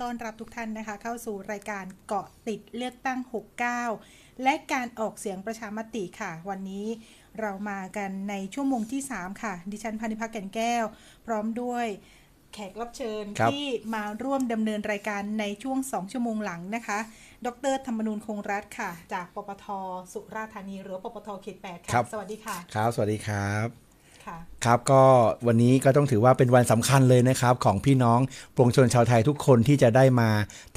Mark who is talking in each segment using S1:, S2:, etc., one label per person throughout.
S1: ต้อนรับทุกท่านนะคะ เข้าสู่รายการเกาะติดเลือกตั้ง 69 และการออกเสียงประชามติค่ะ วันนี้เรามากันในชั่วโมงที่ 3 ค่ะ ดิฉันพานิพักแก่นแก้ว พร้อมด้วยแขกรับเชิญ
S2: ครับ
S1: ที่มาร่วมดำเนินรายการในช่วง 2 ชั่วโมงหลังนะคะ ดรธรรมนูญคงรัฐค่ะ จากปปท สุราษฎร์ธานี หรือว่าปปทเขต8
S2: ครั
S1: ค่ะ
S2: บ
S1: สวัสดีค่ะ
S2: ครับ สวัสดีครับ
S1: ค่ะ
S2: ครับก็วันนี้ก็ต้องถือว่าเป็นวันสำคัญเลยนะครับ ของพี่น้องปวงชนชาวไทยทุกคนที่จะได้มา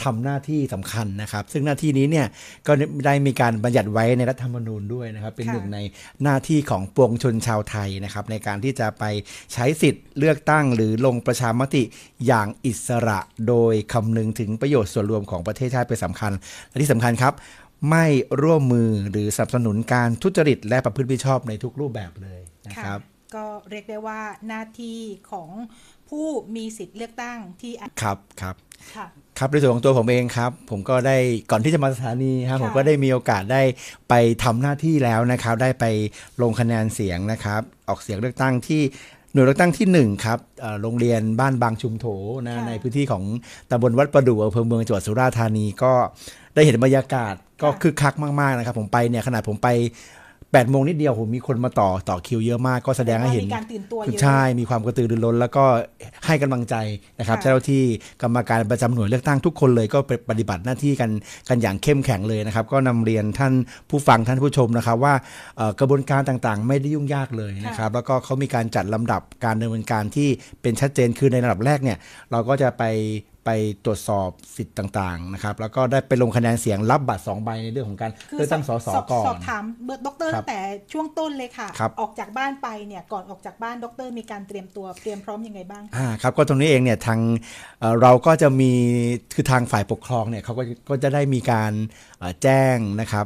S2: ทำหน้าที่สำคัญนะครับ ซึ่งหน้าที่นี้เนี่ยก็ได้มีการบัญญัติไว้ในรัฐธรรมนูญด้วยนะครับ เป็น
S1: ค่ะ
S2: หนึ่งในหน้าที่ของปวงชนชาวไทยนะครับ ในการที่จะไปใช้สิทธิ์เลือกตั้ง หรือลงประชามติอย่างอิสระโดยคำนึงถึงประโยชน์ส่วนรวมของประเทศชาติเป็นสำคัญ และที่สำคัญครับไม่ร่วมมือหรือสนับสนุนการทุจริตและประพฤติมิชอบในทุกรูปแบบเลยนะ
S1: ค่ะ
S2: ครับ
S1: ก็เรียกได้ว่าหน้าที่ของผู้มีสิทธิ์เลือกตั้งที่อะ
S2: ครับครับ
S1: ค่ะ
S2: ครับในส่วนของตัวผมเองครับ ผมก็ได้ก่อนที่จะมาสถานีครับ
S1: ค่ะ
S2: ผมก็ได้มีโอกาสได้ไปทำหน้าที่แล้วนะครับ ได้ไปลงคะแนนเสียงนะครับ ออกเสียงเลือกตั้งที่หน่วยเลือกตั้งที่หนึ่งครับเอ่อโรงเรียนบ้านบางชุมโถนะ
S1: ค่ะ
S2: ในพื้นที่ของตำบลวัดประดู่อำเภอเมืองจังหวัดสุราษฎร์ธานีก็ได้เห็นบรรยากาศก็
S1: ค่ะ
S2: คึกคักมากๆนะครับ ผมไปเนี่ยขนาดผมไป 8โมงนิดเดียวผมมีคนมาต่อต่อคิวเยอะมากก็แสดงให้เห็น
S1: มีการตื่นตัวเยอะ
S2: ใช่มีความกระตือรือร้น แล้วก็ให้กำลังใจนะครับ
S1: ค่ะ
S2: เจ้าหน้าที่กรรมการประจำหน่วยเลือกตั้งทุกคนเลยก็ไปปฏิบัติหน้าที่กันกันอย่างเข้มแข็งเลยนะครับ ก็นำเรียนท่านผู้ฟังท่านผู้ชมนะครับ ว่าเอ่อกระบวนการต่างๆ ไม่ได้ยุ่งยากเลยนะครับแล้วก็เขามีการจัดลำดับการดำเนินการที่เป็นชัดเจนคือในระดับแรกเนี่ยเราก็จะไป ไปตรวจสอบสิทธิ์ต่างๆนะครับแล้วก็ได้ไปลงคะแนนเสียงรับบัตรสองใบในเรื่องของการ
S1: คือ
S2: เลือกตั้งสส
S1: สอบ
S2: ก่อ
S1: สอนบถามเบอร์ดร
S2: ครั
S1: ตั้
S2: บ
S1: งแต่ช่วงต้นเลยค่ะ
S2: ครับ
S1: ออกจากบ้านไปเนี่ยก่อนออกจากบ้านดร มีการเตรียมตัวเตรียมพร้อมยังไงบ้าง
S2: อ่าครับก็ตรงนี้เองเนี่ยทางเอ่อเราก็จะมีคือทางฝ่ายปกครองเนี่ยเขาก็ก็จะได้มีการเอ่อแจ้งนะครับ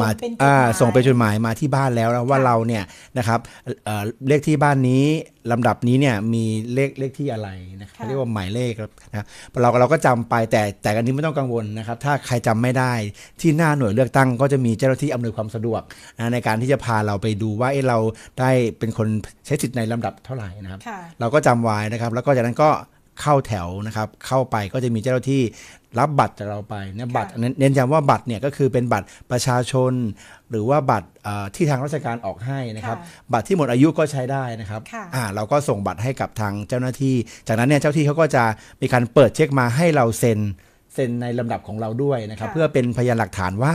S2: มา
S1: ส่งเป็นจดหมาย
S2: อ่าส่งเป็นจดหมายมาที่บ้านแล้วนะว่า
S1: ค่ะ
S2: เราเนี่ยนะครับเอ่อเลขที่บ้านนี้ลำดับนี้เนี่ยมีเลขเลขที่อะไรนะครับ
S1: ค่ะ
S2: เรียกว่าหมายเลขครับนะครับเราเราก็จำไปแต่แต่อันนี้ไม่ต้องกังวลนะครับ ถ้าใครจำไม่ได้ที่หน้าหน่วยเลือกตั้ง ก็จะมีเจ้าหน้าที่อำนวยความสะดวกนะในการที่จะพาเราไปดูว่าเอ๊ะเราได้เป็นคนใช้สิทธิ์ในลำดับเท่าไหร่นะครับ
S1: ค่ะ
S2: เราก็จำไว้นะครับ แล้วก็จากนั้นก็ เข้าแถวนะครับ เข้าไปก็จะมีเจ้าหน้าที่รับบัตรจากเราไปนะบัตรเน้นเน้นย้ำว่าบัตรเนี่ยก็คือเป็นบัตรประชาชน หรือว่าบัตรเอ่อที่ทางราชการออกให้นะครับ
S1: ค่ะ
S2: บัตรที่หมดอายุก็ใช้ได้นะครับ
S1: ค่ะ
S2: อ่าเราก็ส่งบัตรให้กับทางเจ้าหน้าที่ จากนั้นเนี่ยเจ้าที่เขาก็จะมีการเปิดเช็คมาให้เราเซ็นเซ็นในลำดับของเราด้วยนะครับ
S1: ค่ะ
S2: เพื่อเป็นพยานหลักฐานว่า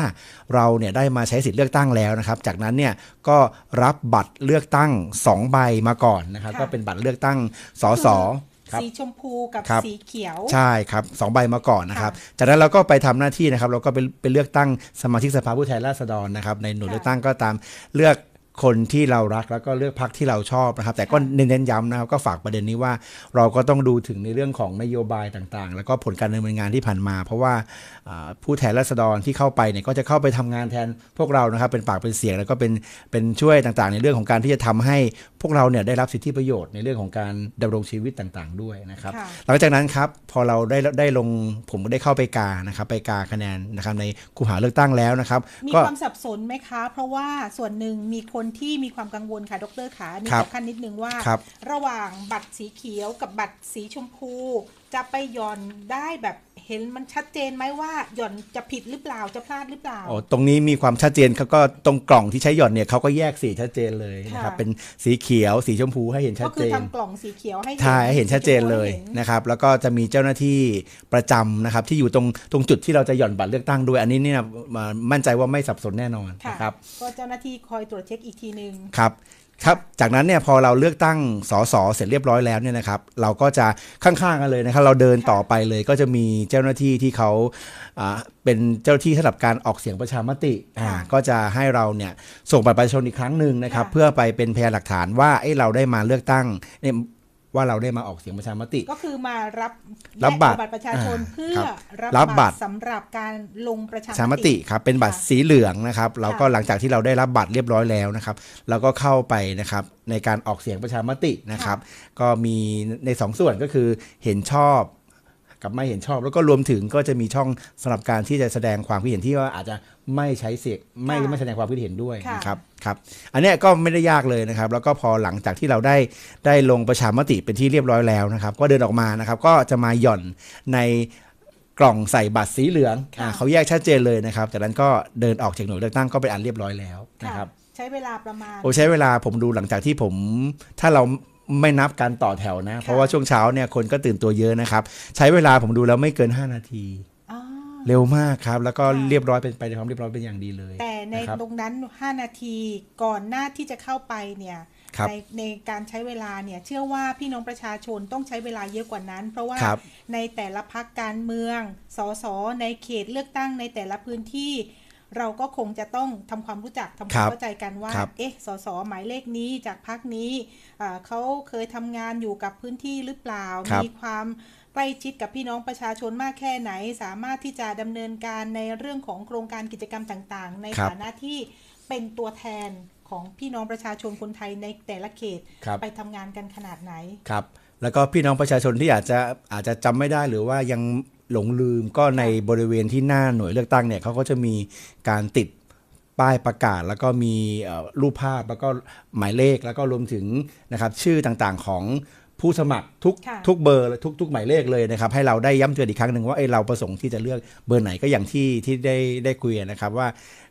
S2: เราเนี่ยได้มาใช้สิทธิ์เลือกตั้งแล้วนะครับ จากนั้นเนี่ยก็รับบัตรเลือกตั้งสองใบมาก่อนนะครับ ก็เป็นบัตรเลือกตั้งสสครับ
S1: สีชมพูกับ
S2: ครับ
S1: สีเขียว
S2: ใช่ครับสองใบมาก่อนนะครับ
S1: ค่ะ
S2: จากนั้นเราก็ไปทำหน้าที่นะครับ เราก็ไปไปเลือกตั้งสมาชิกสภาผู้แทนราษฎรนะครับ ในหน่วย
S1: ค่ะ
S2: เลือกตั้งก็ตามเลือก คนที่เรารักแล้วก็เลือกพรรคที่เราชอบนะครับ แต่ก็
S1: ค่ะ
S2: เน้นย้ำนะครับก็ฝากประเด็นนี้ว่าเราก็ต้องดูถึงในเรื่องของนโยบายต่างๆ แล้วก็ผลการดำเนินงานที่ผ่านมา เพราะว่าอ่าผู้แทนราษฎรที่เข้าไปเนี่ยก็จะเข้าไปทำงานแทนพวกเรานะครับเป็นปากเป็นเสียงแล้วก็เป็นเป็นช่วยต่างๆ ในเรื่องของการที่จะทำให้พวกเราเนี่ยได้รับสิทธิประโยชน์ในเรื่องของการดำรงชีวิตต่างๆ ด้วยนะครับ
S1: ค่ะ
S2: หลังจากนั้นครับพอเราได้ได้ลงผมก็ได้เข้าไปกานะครับไปกาคะแนนนะครับในคูหาเลือกตั้งแล้วนะครับ
S1: มี
S2: ก็
S1: ความสับสนไหมคะ เพราะว่าส่วนหนึ่งมีคนที่มีความกังวลค่ะดรขามี
S2: ครับ
S1: สำคัญนิดนึงว่า
S2: ครับ
S1: ระหว่างบัตรสีเขียวกับบัตรสีชมพู จะไปหย่อนได้แบบ เห็นมันชัดเจนไหมว่าหย่อนจะผิดหรือเปล่าจะพลาดหรือเปล่า
S2: โอ้ตรงนี้มีความชัดเจนเขาก็ตรงกล่องที่ใช้หย่อนเนี่ยเขาก็แยกสีชัดเจนเลยนะครับ
S1: ค่ะ
S2: เป็นสีเขียวสีชมพูให้เห็นชั
S1: ก็
S2: ด
S1: คื
S2: เจ
S1: อนทำกล่องสีเขียวให้
S2: ใช่ให้เห็นชัดเจนเลย
S1: สีชมพูให้ห็น
S2: นะครับแล้วก็จะมีเจ้าหน้าที่ประจำนะครับที่อยู่ตรงตรงจุดที่เราจะหย่อนบัตรเลือกตั้งด้วยอันนี้เนี่ยมามั่นใจว่าไม่สับสนแน่นอน
S1: ค่ะ
S2: นะครับ
S1: ก็เจ้าหน้าที่คอยตรวจเช็คอีกทีหนึ่ง
S2: ครับครับ จากนั้นเนี่ยพอเราเลือกตั้งสสเสร็จเรียบร้อยแล้วเนี่ยนะครับ เราก็จะข้างๆกันเลยนะครับ เราเดินต่อไปเลยก็จะมีเจ้าหน้าที่ที่เขาอ่าเป็นเจ้าหน้าที่สำหรับการออกเสียงประชามติอ่า
S1: ค่ะ
S2: ก็จะให้เราเนี่ยส่งบัตรประชาชนอีกครั้งหนึ่งนะครับ
S1: ค่ะ
S2: เพื่อไปเป็นพยานหลักฐานว่าเอ้เราได้มาเลือกตั้งเนี่ยว่าเราได้มาออกเสียงประชามติ
S1: ก็คือมารับ
S2: รับบัตร
S1: และเอาบัตรประชาชน
S2: อ่า
S1: เพื่อ
S2: ครับ
S1: รับ
S2: รับบั
S1: บั
S2: ต
S1: ต
S2: ร
S1: รสำหรับการลงประชา
S2: ประชามติครับเป็นบัตร
S1: ค่ะ
S2: สีเหลืองนะครับเราก็
S1: ค่ะ
S2: หลังจากที่เราได้รับบัตรเรียบร้อยแล้วนะครับเราก็เข้าไปนะครับในการออกเสียงประชามตินะครับ ก็มีในสองส่วนก็คือเห็นชอบ กับไม่เห็นชอบ แล้วก็รวมถึงก็จะมีช่องสำหรับการที่จะแสดงความคิดเห็นที่ว่าอาจจะไม่ใช้เสียงไม่
S1: ค่ะ
S2: ไม่แสดงความคิดเห็นด้วย
S1: ค่ะ
S2: นะครับครับอันเนี้ยก็ไม่ได้ยากเลยนะครับ แล้วก็พอหลังจากที่เราได้ได้ลงประชามติเป็นที่เรียบร้อยแล้วนะครับ ก็เดินออกมานะครับ ก็จะมาหย่อนในกล่องใส่บัตรสีเหลือง
S1: ค่ะ
S2: อ่าเขาแยกชัดเจนเลยนะครับ จากนั้นก็เดินออกจากหน่วยเลือกตั้งก็เป็นอันเรียบร้อยแล้วนะครับ
S1: ใช้เวลาประมาณ
S2: โอ้ใช้เวลาผมดูหลังจากที่ผมถ้าเรา ไม่นับการต่อแถวนะ เพราะว่าช่วงเช้าเนี่ยคนก็ตื่นตัวเยอะนะครับ ใช้เวลาผมดูแล้วไม่เกิน 5 นาที
S1: อ๋อ
S2: เร็วมากครับ แล้วก็
S1: ค่ะ
S2: เรียบร้อยเป็นไปในความเรียบร้อยเป็นอย่างดีเลย
S1: แต่ใน
S2: นะครับ
S1: ตรงนั้น 5 นาทีก่อนหน้าที่จะเข้าไปเนี่ย
S2: ครับ
S1: ในในการใช้เวลาเนี่ยเชื่อว่าพี่น้องประชาชนต้องใช้เวลาเยอะกว่านั้น เพราะว่า
S2: ครับ
S1: ในแต่ละพักการเมืองสสในเขตเลือกตั้งในแต่ละพื้นที่ เราก็คงจะต้องทำความรู้จักทำค
S2: ครั
S1: วาม
S2: บ
S1: เข้าใจกันว่า
S2: ครับ
S1: เอ๊ะ สส หมายเลขนี้จากพักนี้อ่าเขาเคยทำงานอยู่กับพื้นที่หรือเปล่า
S2: ครับ
S1: มีความใกล้ชิดกับพี่น้องประชาชนมากแค่ไหน สามารถที่จะดำเนินการในเรื่องของโครงการกิจกรรมต่างๆ ใน
S2: ครับ
S1: ฐานะที่เป็นตัวแทนของพี่น้องประชาชนคนไทยในแต่ละเขต
S2: ครับ
S1: ไปทำงานกันขนาดไหน
S2: ครับ แล้วก็พี่น้องประชาชนที่อาจจะอาจจะจำไม่ได้หรือว่ายัง หลงลืมก็ในบริเวณที่หน้าหน่วยเลือกตั้งเนี่ยเขาก็จะมีการติดป้ายประกาศ แล้วก็มีรูปภาพแล้วก็หมายเลขแล้วก็รวมถึงนะครับชื่อต่างๆของ ผู้สมัครทุก
S1: ค่ะ
S2: ทุกเบอร์และทุกทุกหมายเลขเลยนะครับ ให้เราได้ย้ำเตือนอีกครั้งหนึ่งว่าเอ้ยเราประสงค์ที่จะเลือกเบอร์ไหนก็อย่างที่ที่ได้ได้คุยนะครับว่า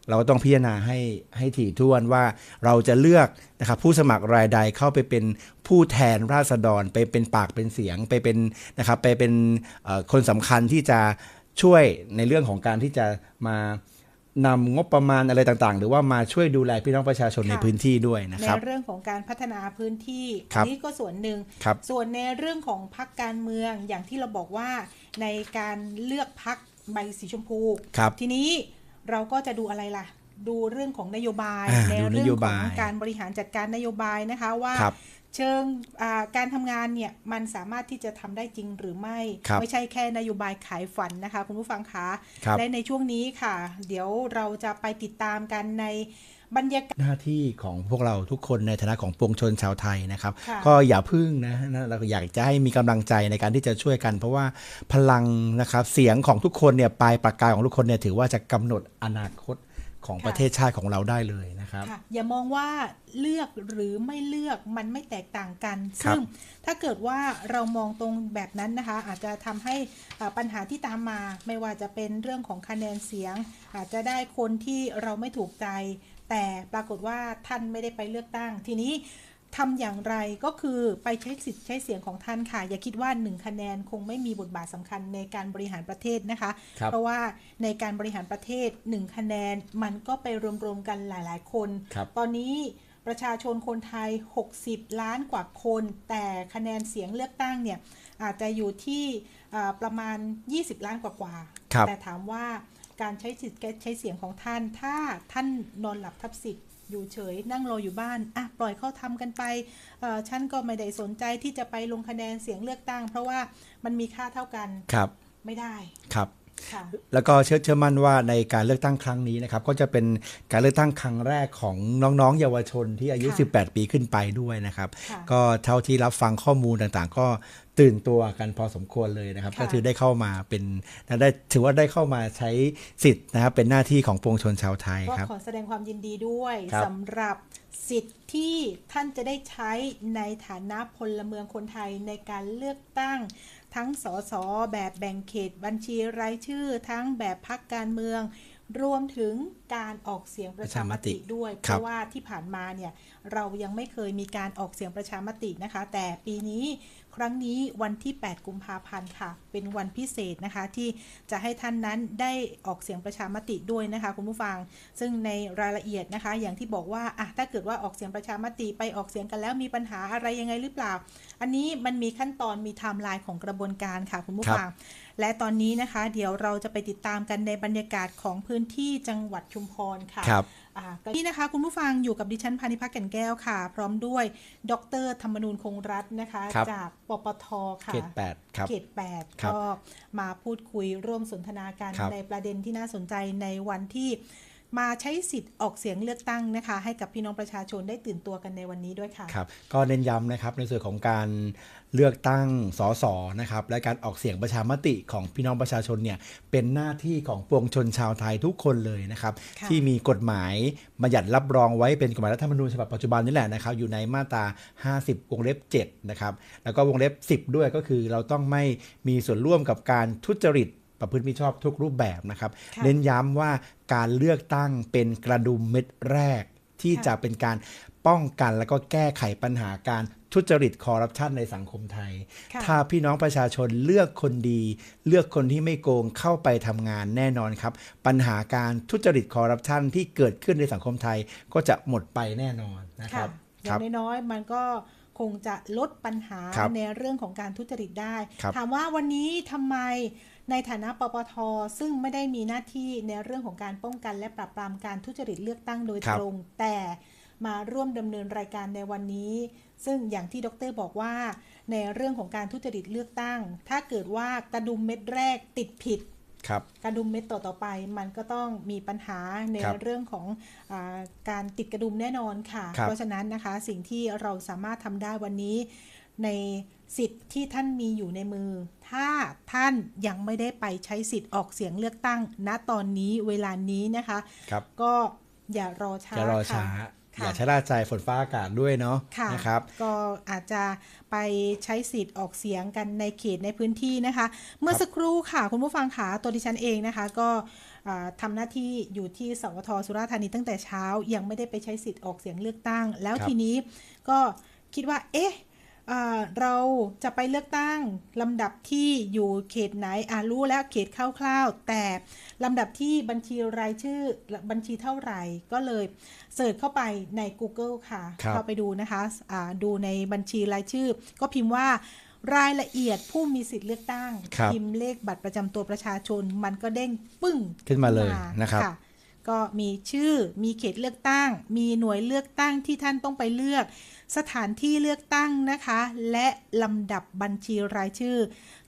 S2: เราก็ต้องพิจารณาให้ให้ถี่ถ้วนว่าเราจะเลือกนะครับผู้สมัครรายใดเข้าไปเป็นผู้แทนราษฎร ไปเป็นปากเป็นเสียงไปเป็นนะครับไปเป็นเอ่อคนสำคัญที่จะช่วยในเรื่องของการที่จะมา นำงบประมาณอะไรต่างๆ หรือว่ามาช่วยดูแลพี่น้องประชาชน
S1: ค่ะ
S2: ในพื้นที่ด้วยนะ
S1: ใน
S2: ครับ
S1: เรื่องของการพัฒนาพื้นที่
S2: ครับ
S1: อันนี้ก็ส่วนหนึ่ง
S2: ครับ
S1: ส่วนในเรื่องของพักการเมืองอย่างที่เราบอกว่าในการเลือกพักใบสีชมพู
S2: ครับ
S1: ทีนี้เราก็จะดูอะไรล่ะ ดูเรื่องของนโยบาย
S2: อ่า
S1: ใน
S2: ดูน
S1: เรื่
S2: โย
S1: องข
S2: บา
S1: อง
S2: ย
S1: การบริหารจัดการนโยบายนะคะว่า
S2: ครับ
S1: เชิงอ่าการทำงานเนี่ยมันสามารถที่จะทำได้จริงหรือไม่
S2: ครับ
S1: ไม่ใช่แค่นโยบายขายฝันนะคะ คุณผู้ฟังคะ
S2: ครับ
S1: และในช่วงนี้ค่ะ เดี๋ยวเราจะไปติดตามกันในบรรยากาศ
S2: หน้าที่ของพวกเราทุกคนในฐานะของปวงชนชาวไทยนะครับ
S1: ค่ะ
S2: ก็อย่าพึ่งนะนะเราอยากจะให้มีกำลังใจในการที่จะช่วยกัน เพราะว่าพลังนะครับเสียงของทุกคนเนี่ยปลายปากกาของทุกคนเนี่ยถือว่าจะกำหนดอนาคต ของ
S1: ค่ะ
S2: ประเทศชาติของเราได้เลยนะครับ
S1: ค่ะอย่ามองว่าเลือกหรือไม่เลือกมันไม่แตกต่างกัน
S2: ครับ
S1: ซึ่งถ้าเกิดว่าเรามองตรงแบบนั้นนะคะ อาจจะทำให้อ่าปัญหาที่ตามมา ไม่ว่าจะเป็นเรื่องของคะแนนเสียง อาจจะได้คนที่เราไม่ถูกใจ แต่ปรากฏว่าท่านไม่ได้ไปเลือกตั้งทีนี้ ทำอย่างไรก็คือไปใช้สิทธิ์ใช้เสียงของท่านค่ะ อย่าคิดว่าหนึ่งคะแนนคงไม่มีบทบาทสำคัญในการบริหารประเทศนะคะ
S2: ครับ
S1: เพราะว่าในการบริหารประเทศหนึ่งคะแนนมันก็ไปรวมๆกันหลาย ๆ คน
S2: ครับ
S1: ตอนนี้ประชาชนคนไทย 60 ล้านกว่าคน แต่คะแนนเสียงเลือกตั้งเนี่ยอาจจะอยู่ที่อ่าประมาณ 20 ล้านกว่าๆ
S2: ครับ
S1: แต่ถามว่าการใช้สิทธิ์ใช้เสียงของท่าน ถ้าท่านนอนหลับทับสิทธิ์ อยู่เฉย นั่งรออยู่บ้านอะปล่อยเขาทำกันไปเอ่อฉันก็ไม่ได้สนใจที่จะไปลงคะแนนเสียงเลือกตั้ง เพราะว่ามันมีค่าเท่ากัน
S2: ครับ
S1: ไม่ได้
S2: ครับ
S1: ค่ะ
S2: แล้วก็เชื่อเชื่อมั่นว่าในการเลือกตั้งครั้งนี้นะครับ ก็จะเป็นการเลือกตั้งครั้งแรกของน้องๆ เยาวชนที่อายุ
S1: ค่ะ
S2: 18 ปีขึ้นไปด้วยนะครับ
S1: ค่ะ
S2: ก็เท่าที่รับฟังข้อมูลต่างๆ ก็ตื่นตัวกันพอสมควรเลยนะครับ
S1: ค่ะ
S2: ก็ถือได้เข้ามาเป็นได้ถือว่าได้เข้ามาใช้สิทธิ์นะครับเป็นหน้าที่ของปวงชนชาวไทย
S1: ก็
S2: ครับ
S1: ขอแสดงความยินดีด้วย
S2: ครับ
S1: สำหรับสิทธิ์ที่ท่านจะได้ใช้ในฐานะพลเมืองคนไทยในการเลือกตั้ง ทั้งสสแบบแบ่งเขตบัญชีรายชื่อ ทั้งแบบพักการเมือง รวมถึงการออกเสียงประชามติด้วย เพ
S2: ครับ
S1: ราะว่าที่ผ่านมาเนี่ยเรายังไม่เคยมีการออกเสียงประชามตินะคะ แต่ปีนี้ ครั้งนี้วันที่ 8 กุมภาพันธ์ค่ะ เป็นวันพิเศษนะคะที่จะให้ท่านนั้นได้ออกเสียงประชามติด้วยนะคะคุณผู้ฟัง ซึ่งในรายละเอียดนะคะ อย่างที่บอกว่าอะถ้าเกิดว่าออกเสียงประชามติไปออกเสียงกันแล้วมีปัญหาอะไรยังไงหรือเปล่า อันนี้มันมีขั้นตอนมีไทม์ไลน์ของกระบวนการค่ะคุณผู้ฟัง และตอนนี้นะคะ เดี๋ยวเราจะไปติดตามกันในบรรยากาศของพื้นที่จังหวัดชุมพรค่ะ
S2: ครับ
S1: อ่าก็นี่นะคะ คุณผู้ฟังอยู่กับดิฉันพานิพักแก่นแก้วค่ะ พร้อมด้วย ดรธรรมนูญคงรัตน์นะคะ
S2: ครับ
S1: จากปปทค่ะ
S2: เขต8ครับ
S1: เขตแปด
S2: ครับ
S1: ก็มาพูดคุยร่วมสนทนากัน
S2: ครับ
S1: ในประเด็นที่น่าสนใจในวันที่ มาใช้สิทธิ์ออกเสียงเลือกตั้งนะคะ ให้กับพี่น้องประชาชนได้ตื่นตัวกันในวันนี้ด้วยค่ะ
S2: ครับก็เน้นย้ำนะครับในส่วนของการเลือกตั้งสสนะครับและการออกเสียงประชามติของพี่น้องประชาชนเนี่ยเป็นหน้าที่ของปวงชนชาวไทยทุกคนเลยนะครับ
S1: ค่ะ
S2: ที่มีกฎหมายบัญญัติรับรองไว้เป็นกฎหมายรัฐธรรมนูญฉบับปัจจุบันนี่แหละนะครับอยู่ในมาตรา 50 วงเล็บ7นะครับแล้วก็วงเล็บ 10 ด้วยก็คือเราต้องไม่มีส่วนร่วมกับการทุจริต ประพฤติมิชอบทุกรูปแบบนะครับ
S1: ค่ะ
S2: เน้นย้ำว่าการเลือกตั้งเป็นกระดุมเม็ดแรก ที่
S1: ค่ะ
S2: จะเป็นการป้องกันแล้วก็แก้ไขปัญหาการทุจริตคอร์รัปชันในสังคมไทย
S1: ค่ะ
S2: ถ้าพี่น้องประชาชนเลือกคนดี เลือกคนที่ไม่โกงเข้าไปทำงานแน่นอนครับ ปัญหาการทุจริตคอร์รัปชันที่เกิดขึ้นในสังคมไทยก็จะหมดไปแน่นอนนะค
S1: ค่ะ
S2: รับ
S1: อ
S2: ค
S1: ย่า
S2: รับ
S1: งน้อยๆมันก็คงจะลดปัญหา
S2: ครับ
S1: ในเรื่องของการทุจริตได้
S2: ครับ
S1: ถามว่าวันนี้ทำไม ในฐานะปปท ซึ่งไม่ได้มีหน้าที่ในเรื่องของการป้องกัน และปราบปรามการทุจริตเลือกตั้งโดย
S2: ครั
S1: ต
S2: บ
S1: รง แต่มาร่วมดำเนินรายการในวันนี้ ซึ่งอย่างที่ดรบอกว่า ในเรื่องของการทุจริตเลือกตั้ง ถ้าเกิดว่ากระดุมเม็ดแรกติดผิด
S2: ครับ
S1: กระดุมเม็ดต่อต่อไป มันก็ต้องมีปัญหาใน
S2: ครับ
S1: เรื่องของอาการติดกระดุมแน่นอนค่ะ
S2: ครับ
S1: เพราะฉะนั้นนะคะสิ่งที่เราสามารถทำได้วันนี้ใน สิทธิ์ที่ท่านมีอยู่ในมือ ถ้าท่านยังไม่ได้ไปใช้สิทธิ์ออกเสียงเลือกตั้ง ณตอนนี้เวลานี้นะคะ
S2: ครับ
S1: ก็อย่ารอช้า
S2: จะรอช้า
S1: ค่ะ
S2: อย่าชะล่าใจฝนฟ้าอากาศด้วยเนาะ
S1: ค่ะ
S2: นะครับ
S1: ก็อาจจะไปใช้สิทธิ์ออกเสียงกันในเขตในพื้นที่นะคะ เมื่อสักครู่ค่ะ คุณผู้ฟังค่ะตัวดิฉันเองนะคะ ก็อ่าทำหน้าที่อยู่ที่สวทสุราษฎร์ธานีตั้งแต่เช้า ยังไม่ได้ไปใช้สิทธิ์ออกเสียงเลือกตั้ง แล้ว
S2: ครับ
S1: ทีนี้ก็คิดว่า เอ๊ะอ่า เราจะไปเลือกตั้งลำดับที่อยู่เขตไหนอ่ารู้แล้วเขตคร่าวๆ แต่ลำดับที่บัญชีรายชื่อบัญชีเท่าไหร่ก็เลยเสิร์ชเข้าไปใน Google ค่ะ
S2: ครับ
S1: เข้าไปดูนะคะอ่าดูในบัญชีรายชื่อ ก็พิมพ์ว่ารายละเอียดผู้มีสิทธิ์เลือกตั้ง
S2: ครับ
S1: พิมพ์เลขบัตรประจำตัวประชาชน มันก็เด้งปึ้ง
S2: ขึ้นมาเลยนะครับ
S1: ก็มีชื่อ มีเขตเลือกตั้ง มีหน่วยเลือกตั้งที่ท่านต้องไปเลือก สถานที่เลือกตั้งนะคะ และลำดับบัญชีรายชื่อ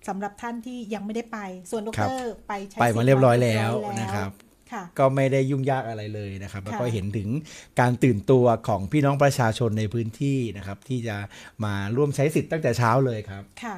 S1: สำหรับท่านที่ยังไม่ได้ไป ส่วนด
S2: ครับ
S1: รไปใช้
S2: ไป
S1: สิทธิ์
S2: มาเรียบร้อย
S1: มา
S2: แล้ว
S1: เยอย
S2: นะครับ
S1: ค่ะ
S2: ก็ไม่ได้ยุ่งยากอะไรเลยนะครับ แล้วก็
S1: ค่ะ
S2: เห็นถึงการตื่นตัวของพี่น้องประชาชนในพื้นที่นะครับ ที่จะมาร่วมใช้สิทธิ์ตั้งแต่เช้าเลยครับ
S1: ค่ะ